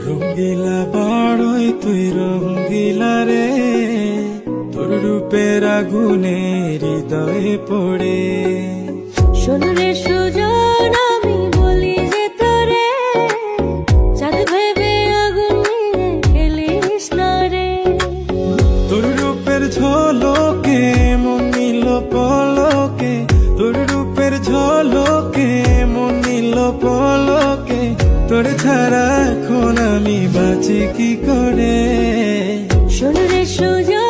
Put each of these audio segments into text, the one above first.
রঙ্গিলা বাড়ই তুই রঙ্গিলা রে তোর রূপের আগুনে হৃদয়ে পড়ে। শোনরে সুজন আমি বলি যে তোরে চাঁদ ভেবে আগুন খেলিস না রে। তোর রূপের ঝলকে মন নিল পলকে। তোর রূপের ঝলকে মন নিল পলকে। তোর ছাড়া এখন আমি বাঁচি কি করে? শোনরে সুজন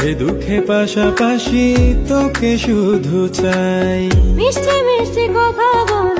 সুখে দুঃখে পাশাপাশি তোকে শুধু চাই। মিষ্টি মিষ্টি কথা বলে।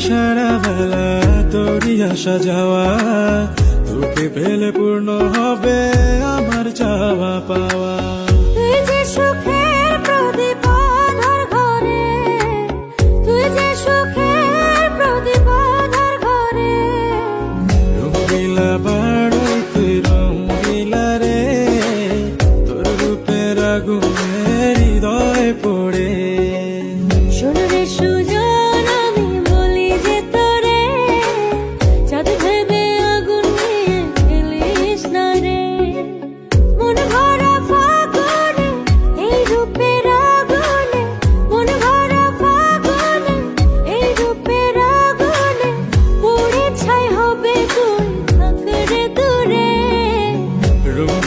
সারা বেলা তোরই আসা যাওয়া তোকে পেলে পূর্ণ হবে আমার চাওয়া পাওয়া। রঙ্গিলা রে তোর রূপের আগুনে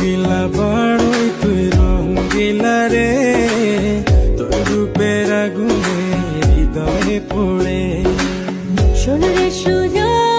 রঙ্গিলা বড়ই তুই রঙ্গিলা রে। তোর রূপের আগুনে হৃদয়ে পড়ে। শোনরে সুজন